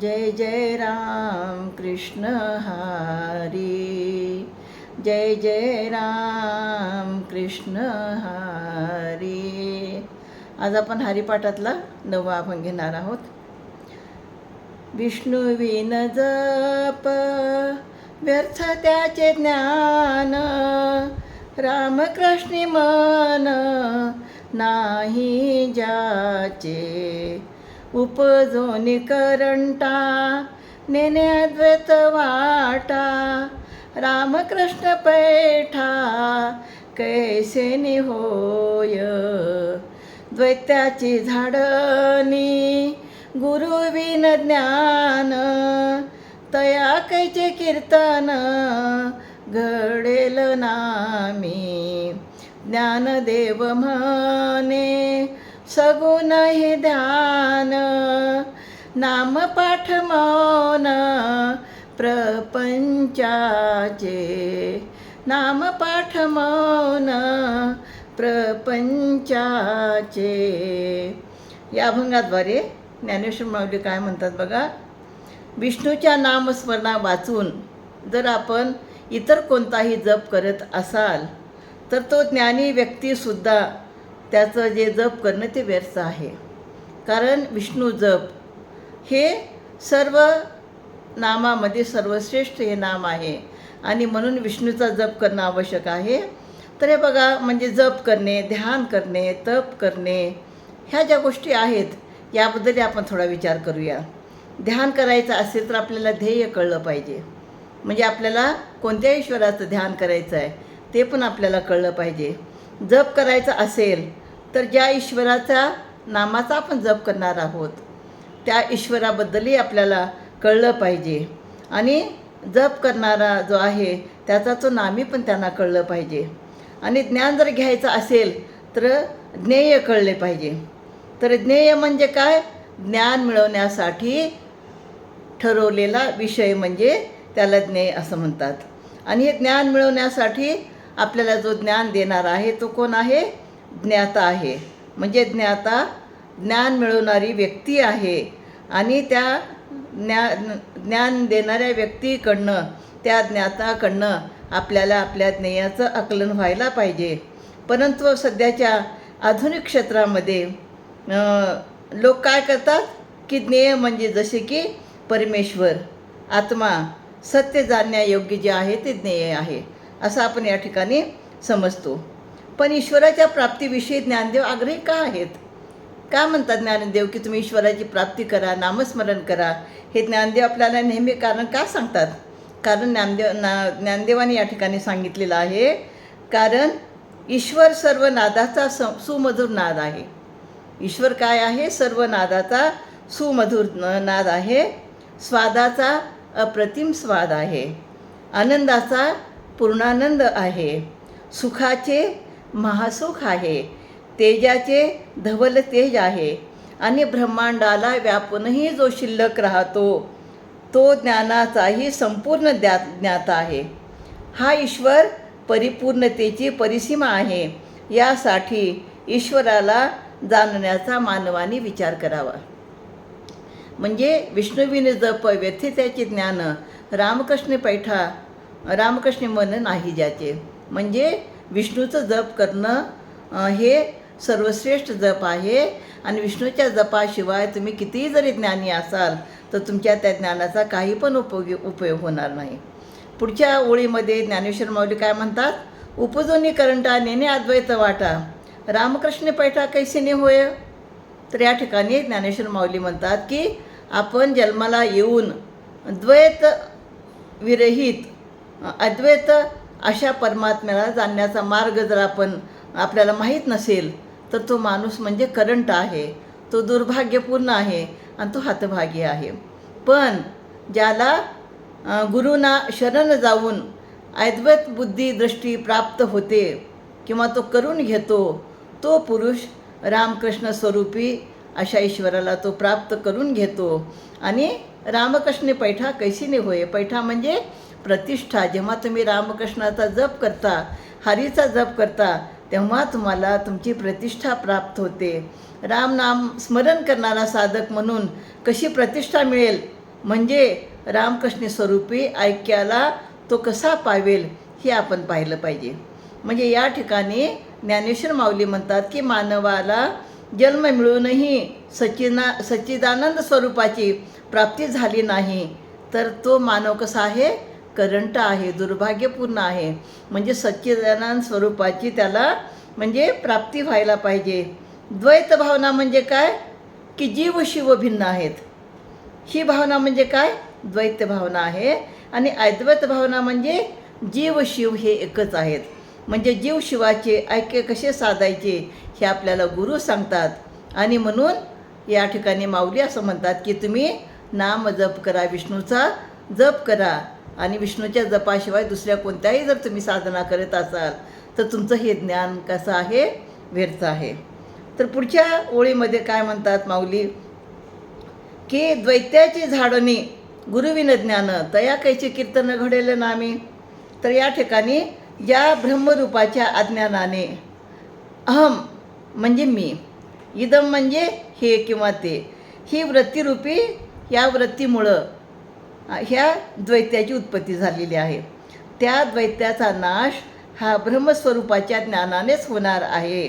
जय जय राम कृष्ण हरी। जय जय राम कृष्ण हरी। आज आपण हरिपाठातला नवा आपण घेणार आहोत. विष्णू विन जप व्यर्थ त्याचे ज्ञान रामकृष्णी मन नाही ज्याचे उपजोनी करंटा नेने अद्वैत वाटा रामकृष्ण पैठा कैसे होय? द्वैत्याची झाडनी गुरुविन ज्ञान तया कैचे कीर्तन घडेल नामी ज्ञानदेव म्हणे सगुण हे ध्यान नाम पाठ मौन प्रपंचाचे. नाम पाठ मौन प्रपंचाचे. या अभंगाद्वारे ज्ञानेश्वर माऊली काय म्हणतात बघा? विष्णूच्या नामस्मरणा वाचून जर आपण इतर कोणताही जप करत असाल तर तो ज्ञानी व्यक्तीसुद्धा त्याचं जे जप करणं ते व्यर्थ आहे. कारण विष्णू जप हे सर्व नामामध्ये सर्वश्रेष्ठ हे नाम आहे. आणि म्हणून विष्णूचा जप करणं आवश्यक आहे. तर हे बघा म्हणजे जप करणे ध्यान करणे तप करणे ह्या ज्या गोष्टी आहेत याबद्दल आपण थोडा विचार करूया. ध्यान करायचं असेल तर आपल्याला ध्येय कळलं पाहिजे. म्हणजे आपल्याला कोणत्या ईश्वराचं ध्यान करायचं आहे ते पण आपल्याला कळलं पाहिजे. जप करायचा असेल तर ज्या ईश्वराच्या नामाचा आपण जप करणार आहोत त्या ईश्वराबद्दलही आपल्याला कळलं पाहिजे. आणि जप करणारा जो आहे त्याचा तो नामी पण त्यांना कळलं पाहिजे. आणि ज्ञान जर घ्यायचं असेल तर ज्ञेय कळले पाहिजे. तर ज्ञेय म्हणजे काय? ज्ञान मिळवण्यासाठी ठरवलेला विषय म्हणजे त्याला ज्ञेय असं म्हणतात. आणि हे ज्ञान मिळवण्यासाठी आपल्याला जो ज्ञान देणार आहे तो कोण आहे? ज्ञाता आहे. म्हणजे ज्ञाता ज्ञान मिळवणारी व्यक्ती आहे. आणि त्या ज्ञा ज्ञान देणाऱ्या व्यक्तीकडनं त्या ज्ञाताकडनं आपल्याला आपल्या ज्ञेयाचं आकलन व्हायला पाहिजे. परंतु सध्याच्या आधुनिक क्षेत्रामध्ये लोक काय करतात? की ज्ञेय म्हणजे जसे की परमेश्वर आत्मा सत्य जाणण्यायोग्य जे आहे ते ज्ञेय आहे. असं आपण या ठिकाणी समजतो. पण ईश्वराच्या प्राप्तीविषयी ज्ञानदेव आग्रही का आहेत? का म्हणतात ज्ञानदेव की तुम्ही ईश्वराची प्राप्ती करा नामस्मरण करा? हे ज्ञानदेव आपल्याला नेहमी कारण का सांगतात? कारण ज्ञानदेव ना ज्ञानदेवाने या ठिकाणी सांगितलेलं आहे. कारण ईश्वर सर्व नादाचा स सुमधुर नाद आहे. ईश्वर काय आहे? सर्व नादाचा सुमधुर नाद आहे. स्वादाचा अप्रतिम स्वाद आहे. आनंदाचा पूर्णानंद आहे. सुखाचे महासुख आहे. तेजाचे धवल तेज आहे. आणि ब्रह्मांडाला व्यापूनही जो शिल्लक राहतो तो ज्ञानाचाही संपूर्ण ज्ञा ज्ञाता आहे. हा ईश्वर परिपूर्णतेची परिसीमा आहे. यासाठी ईश्वराला जाणण्याचा मानवाने विचार करावा. म्हणजे विष्णुविने जप व्यथे त्याचे ज्ञान रामकृष्ण पैठा रामकृष्ण मन नाही ज्याचे. म्हणजे विष्णूचं जप करणं हे सर्वश्रेष्ठ जप आहे. आणि विष्णूच्या जपाशिवाय तुम्ही कितीही जरी ज्ञानी असाल तर तुमच्या त्या ज्ञानाचा काही पण उपयोगी उपयोग होणार नाही. पुढच्या ओळीमध्ये ज्ञानेश्वर माऊली काय म्हणतात? उपजोनी करंटा नेणे अद्वैत वाटा. रामकृष्ण पैठा कैसेने होय? तर या ठिकाणी ज्ञानेश्वर माऊली म्हणतात की आपण जन्माला येऊन द्वैत विरहित अद्वैत अशा परमात्म्याला जाणण्याचा मार्ग जर आपण आपल्याला माहीत नसेल तर तो माणूस म्हणजे करंट आहे. तो दुर्भाग्यपूर्ण आहे आणि तो हतभागी आहे. पण ज्याला गुरुना शरण जाऊन अद्वैत बुद्धी दृष्टी प्राप्त होते किंवा तो करून घेतो तो पुरुष रामकृष्ण स्वरूपी अशा ईश्वराला तो प्राप्त करून घेतो. आणि रामकृष्ण पैठा कैसीने होय? पैठा म्हणजे प्रतिष्ठा जेव्हा तुम्ही रामकृष्णाचा जप करता हरीचा जप करता तेव्हा तुम्हाला तुमची प्रतिष्ठा प्राप्त होते. राम नाम स्मरण करणारा साधक म्हणून कशी प्रतिष्ठा मिळेल? म्हणजे रामकृष्ण स्वरूपी ऐक्याला तो कसा पावेल हे आपण पाहिलं पाहिजे. म्हणजे या ठिकाणी ज्ञानेश्वर माऊली म्हणतात की मानवाला जन्म मिळूनही सचिना सच्चिदानंद स्वरूपाची प्राप्ती झाली नाही तर तो मानव कसा आहे? करंट आहे दुर्भाग्यपूर्ण आहे. म्हणजे सच्चिदानंद स्वरूपाची त्याला म्हणजे प्राप्ती व्हायला पाहिजे. द्वैत भावना म्हणजे काय? की जीव शिव भिन्न आहेत. ही भावना म्हणजे काय? द्वैत भावना आहे. आणि अद्वैत भावना म्हणजे जीव शिव हे एकच आहेत. म्हणजे जीव शिवाचे ऐक्य कसे साधायचे हे आपल्याला गुरु सांगतात. आणि म्हणून या ठिकाणी माऊली असं म्हणतात की तुम्ही नाम जप करा विष्णूचा जप करा. आणि विष्णूच्या जपाशिवाय दुसऱ्या कोणत्याही जर तुम्ही साधना करत असाल तर तुमचं हे ज्ञान कसं आहे? व्यर्थ आहे. तर पुढच्या ओळीमध्ये काय म्हणतात माऊली? की द्वैत्याची झाडणी गुरुविन ज्ञान तया कैची कीर्तन घडेल नामी तर या ठिकाणी ज्या ब्रह्मरूपाच्या अज्ञानाने अहम म्हणजे मी इदम म्हणजे हे किंवा ते ही वृत्तीरूपी या वृत्तीमुळं ह्या द्वैत्याची उत्पत्ती झालेली आहे. त्या द्वैत्याचा नाश हा ब्रह्मस्वरूपाच्या ज्ञानानेच होणार आहे.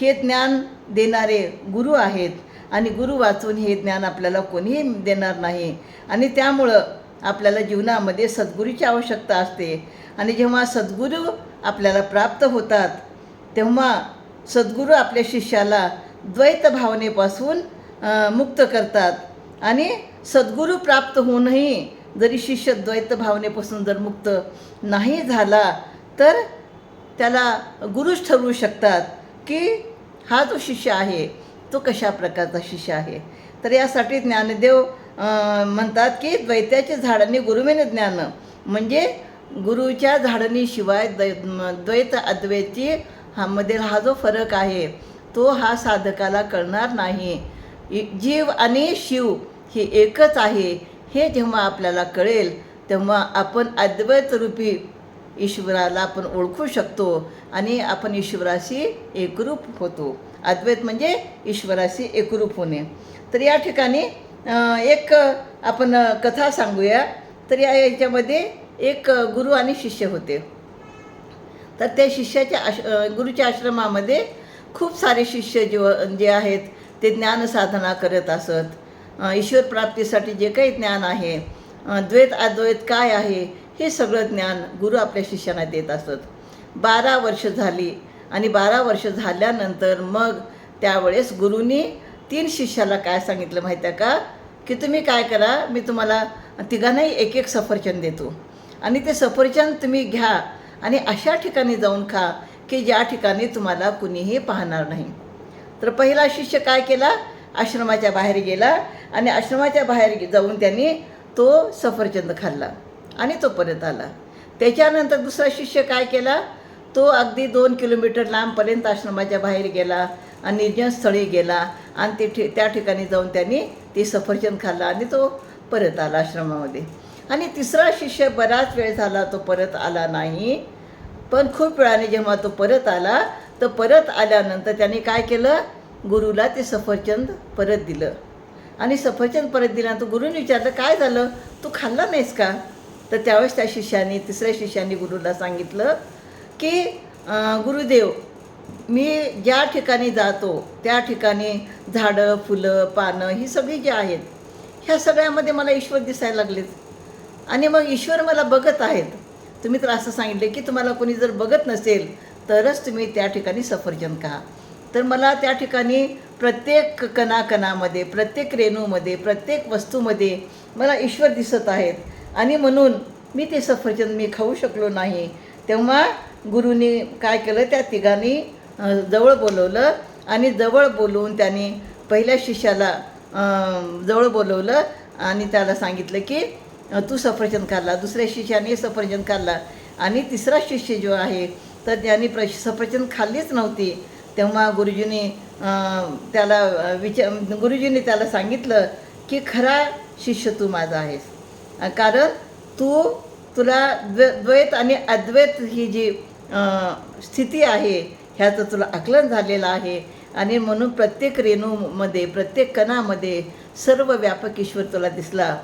हे ज्ञान देणारे गुरु आहेत आणि गुरु वाचून हे ज्ञान आपल्याला कोणीही देणार नाही. आणि त्यामुळं आपल्याला जीवनामध्ये सद्गुरूची आवश्यकता असते. आणि जेव्हा सद्गुरू आपल्याला प्राप्त होतात तेव्हा सद्गुरू आपल्या शिष्याला द्वैत भावनेपासून मुक्त करतात. आणि सद्गुरू प्राप्त होऊनही जरी शिष्य द्वैत भावनेपासून जर मुक्त नाही झाला तर त्याला गुरुच ठरवू शकतात की हा जो शिष्य आहे तो कशा प्रकारचा शिष्य आहे. तर यासाठी ज्ञानदेव म्हणतात की द्वैत्याचे झाडांनी गुरुविन ज्ञान. म्हणजे गुरुच्या झाडणीशिवाय द्वै द्वैत अद्वैतची हा मध्ये हा जो फरक आहे तो हा साधकाला कळणार नाही. जीव आणि शिव ही एकच आहे हे जेव्हा आपल्याला कळेल तेव्हा आपण रूपी ईश्वराला आपण ओळखू शकतो आणि आपण ईश्वराशी एकरूप होतो. अद्वैत म्हणजे ईश्वराशी एकरूप होणे. तर या ठिकाणी एक आपण कथा सांगूया. तर या याच्यामध्ये एक गुरु आणि शिष्य होते. तर त्या शिष्याच्या आश गुरुच्या आश्रमामध्ये खूप सारे शिष्य जे जे आहेत ते ज्ञान साधना करत असत. ईश्वर प्राप्तीसाठी जे काही ज्ञान आहे द्वैत अद्वैत काय आहे हे सगळं ज्ञान गुरु आपल्या शिष्यांना देत असत बारा वर्ष झाली आणि बारा वर्ष झाल्यानंतर मग त्यावेळेस गुरुनी तीन शिष्याला काय सांगितलं माहिती आहे का? की तुम्ही काय करा मी तुम्हाला तिघांनाही एक एक सफरचंद देतो. आणि ते सफरचंद तुम्ही घ्या आणि अशा ठिकाणी जाऊन खा की ज्या ठिकाणी तुम्हाला कुणीही पाहणार नाही. तर पहिला शिष्य काय केला? आश्रमाच्या बाहेर गेला आणि आश्रमाच्या बाहेर जाऊन त्यांनी तो सफरचंद खाल्ला आणि तो परत आला. त्याच्यानंतर दुसरा शिष्य काय केला? तो अगदी दोन किलोमीटर लांबपर्यंत आश्रमाच्या बाहेर गेला आणि निर्जन स्थळी गेला आणि ते ठि त्या ठिकाणी जाऊन त्यांनी ते सफरचंद खाल्ला आणि तो परत आला आश्रमामध्ये. आणि तिसरा शिष्य बराच वेळ झाला तो परत आला नाही. पण खूप वेळाने जेव्हा तो परत आला तर परत आल्यानंतर त्यांनी काय केलं? गुरुला ते सफरचंद परत दिलं. आणि सफरचंद परत दिला तर गुरुने विचारलं काय झालं? तू खाल्ला नाहीस का? तर त्यावेळेस त्या शिष्याने तिसऱ्या शिष्याने गुरुला सांगितलं की गुरुदेव मी ज्या ठिकाणी जातो त्या ठिकाणी झाडं फुलं पानं ही सगळी जी आहेत ह्या सगळ्यामध्ये मला ईश्वर दिसायला लागलेत. आणि मग ईश्वर मला बघत आहेत. तुम्ही तर असं सांगितले की तुम्हाला कोणी जर बघत नसेल तरच तुम्ही त्या ठिकाणी सफरचंद खा. तर मला त्या ठिकाणी प्रत्येक कणाकणामध्ये प्रत्येक रेणूमध्ये प्रत्येक वस्तूमध्ये मला ईश्वर दिसत आहेत. आणि म्हणून मी ते सफरचंद मी खाऊ शकलो नाही. तेव्हा गुरुनी काय केलं? त्या तिघांनी जवळ बोलवलं आणि जवळ बोलवून त्याने पहिल्या शिष्याला जवळ बोलवलं आणि त्याला सांगितलं की तू सफरचंद खाल्ला दुसऱ्या शिष्याने सफरचंद खाल्ला. आणि तिसरा शिष्य जो आहे तर त्याने प्र सफरचंद खाल्लीच नव्हती. तेव्हा गुरुजींनी त्याला विचार गुरुजींनी त्याला सांगितलं की खरा शिष्य तू माझा आहेस. कारण तू तुला द्व द्वैत आणि अद्वैत ही जी स्थिती आहे ह्याचं तुला आकलन झालेलं आहे. आणि म्हणून प्रत्येक रेणूमध्ये प्रत्येक कणामध्ये सर्व व्यापक ईश्वर तुला दिसला.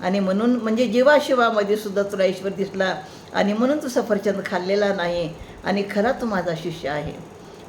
आणि म्हणून म्हणजे जीवाशिवामध्ये सुद्धा तुला ईश्वर दिसला. आणि म्हणून तू सफरचंद खाल्लेला नाही. आणि खरा तू माझा शिष्य आहे.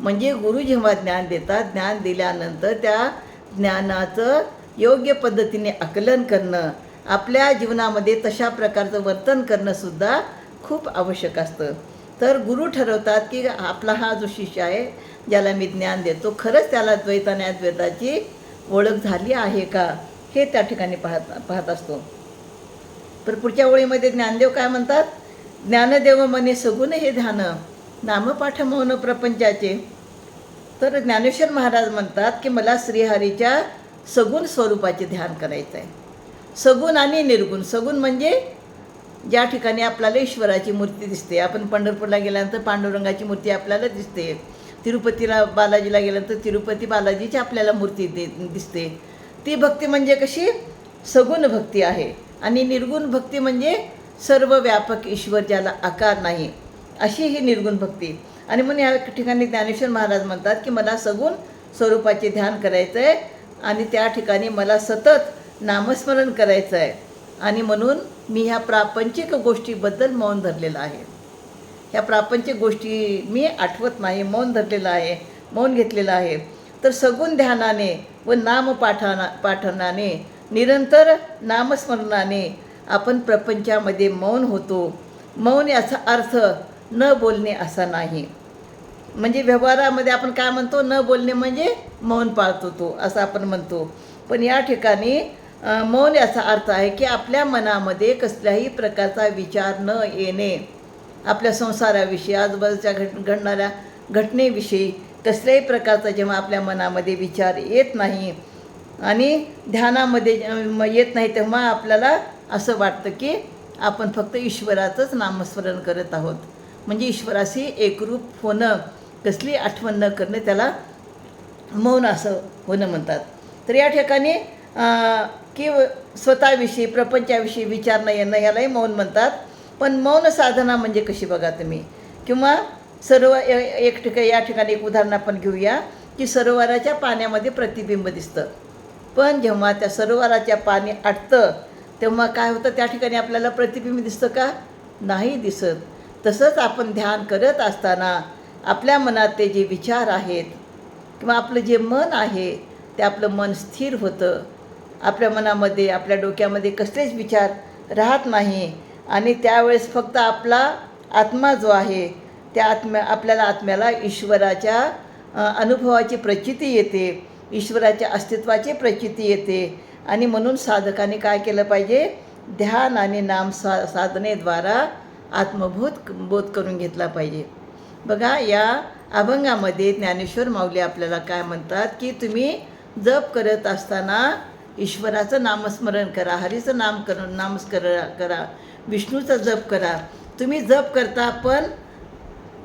म्हणजे गुरु जेव्हा ज्ञान देतात ज्ञान दिल्यानंतर त्या ज्ञानाचं योग्य पद्धतीने आकलन करणं आपल्या जीवनामध्ये तशा प्रकारचं वर्तन करणंसुद्धा खूप आवश्यक असतं. तर गुरु ठरवतात की आपला हा जो शिष्य आहे ज्याला मी ज्ञान देतो खरंच त्याला द्वैत आणि अद्वैताची ओळख झाली आहे का हे त्या ठिकाणी पाहत पाहत असतो. तर पुढच्या ओळीमध्ये ज्ञानदेव काय म्हणतात? ज्ञानदेव मने सगुण हे ध्यान. नामपाठ मौन प्रपंचाचे. तर ज्ञानेश्वर महाराज म्हणतात की मला श्रीहरीच्या सगुण स्वरूपाचे ध्यान करायचं आहे सगुण आणि निर्गुण. सगुण म्हणजे ज्या ठिकाणी आपल्याला ईश्वराची मूर्ती दिसते. आपण पंढरपूरला गेल्यानंतर पांडुरंगाची मूर्ती आपल्याला दिसते. तिरुपतीला बालाजीला गेल्यानंतर तिरुपती बालाजीची आपल्याला मूर्ती दे दिसते. ती भक्ती म्हणजे कशी? सगुण भक्ती आहे. आणि निर्गुण भक्ती म्हणजे सर्व व्यापक ईश्वर ज्याला आकार नाही. अशी ही निर्गुण भक्ती. आणि म्हणून या ठिकाणी ज्ञानेश्वर महाराज म्हणतात की मला सगुण स्वरूपाचे ध्यान करायचं आहे आणि त्या ठिकाणी मला सतत नामस्मरण करायचं आहे आणि म्हणून मी ह्या प्रापंचिक गोष्टीबद्दल मौन धरलेलं आहे. ह्या प्रापंचिक गोष्टी मी आठवत नाही मौन धरलेलं आहे मौन घेतलेलं आहे. तर सगुण ध्यानाने व नाम पाठाना पाठनाने निरंतर नामस्मरणाने आपण प्रपंचामध्ये मौन होतो. मौन याचा अर्थ न बोलणे असा नाही. म्हणजे व्यवहारामध्ये आपण काय म्हणतो न बोलणे म्हणजे मौन पाळतो तो असं आपण म्हणतो. पण या ठिकाणी मौन याचा अर्थ आहे की आपल्या मनामध्ये कसल्याही प्रकारचा विचार न येणे. आपल्या संसाराविषयी आजूबाजूच्या घट घडणाऱ्या घटनेविषयी कसल्याही प्रकारचा जेव्हा आपल्या मनामध्ये विचार येत नाही आणि ध्यानामध्ये म- येत नाही तेव्हा आपल्याला असं वाटतं की आपण फक्त ईश्वराचंच नामस्मरण करत आहोत. म्हणजे ईश्वराशी एकरूप होणं कसली आठवण न करणं त्याला मौन असं होणं म्हणतात. तर या ठिकाणी की स्वतःविषयी प्रपंचाविषयी विचार न येणं यालाही मौन म्हणतात. पण मौन साधना म्हणजे कशी बघा तुम्ही? किंवा सर्व ए- एक ठिकाणी या ठिकाणी एक उदाहरण आपण घेऊया की सरोवराच्या पाण्यामध्ये प्रतिबिंब दिसतं. पण जेव्हा त्या सरोवराच्या पाणी आटतं तेव्हा काय होतं? त्या ठिकाणी आपल्याला प्रतिबिंब दिसतं का? नाही दिसत. तसंच आपण ध्यान करत असताना आपल्या मनात ते जे विचार आहेत किंवा आपलं जे मन आहे ते आपलं मन स्थिर होतं. आपल्या मनामध्ये आपल्या डोक्यामध्ये कसलेच विचार राहत नाही आणि त्यावेळेस फक्त आपला आत्मा जो आहे त्या आत्म्या आपल्याला आत्म्याला ईश्वराच्या अनुभवाची प्रचिती येते. ईश्वराच्या अस्तित्वाची प्रचिती येते. आणि म्हणून साधकाने काय केलं पाहिजे? ध्यान आणि नाम सा साधनेद्वारा आत्मबोध बोध करून घेतला पाहिजे. बघा या अभंगामध्ये ज्ञानेश्वर माऊली आपल्याला काय म्हणतात की तुम्ही जप करत असताना ईश्वराचं नामस्मरण करा हरीचं नाम कर नामस्कर करा विष्णूचा जप करा. तुम्ही जप करता पण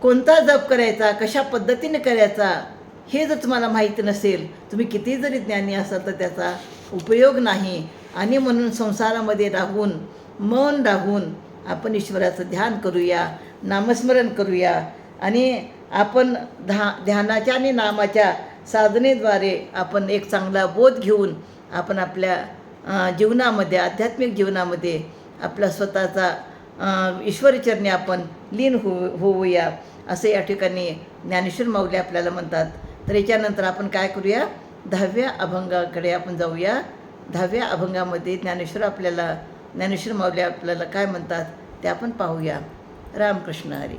कोणता जप करायचा कशा पद्धतीने करायचा हे जर तुम्हाला माहीत नसेल तुम्ही किती जरी ज्ञानी असाल तर त्याचा उपयोग नाही. आणि म्हणून संसारामध्ये राहून मौन राहून आपण ईश्वराचं ध्यान करूया नामस्मरण करूया आणि आपण धा ध्यानाच्या आणि नामाच्या साधनेद्वारे आपण एक चांगला बोध घेऊन आपण आपल्या जीवनामध्ये आध्यात्मिक जीवनामध्ये आपला स्वतःचा ईश्वरचरणी आपण लीन हो होऊया असं या ठिकाणी ज्ञानेश्वर माऊली आपल्याला म्हणतात. तर याच्यानंतर आपण काय करूया? दहाव्या अभंगाकडे आपण जाऊया. दहाव्या अभंगामध्ये ज्ञानेश्वर आपल्याला ज्ञानेश्वर माऊली आपल्याला काय म्हणतात ते आपण पाहूया. रामकृष्ण हरी.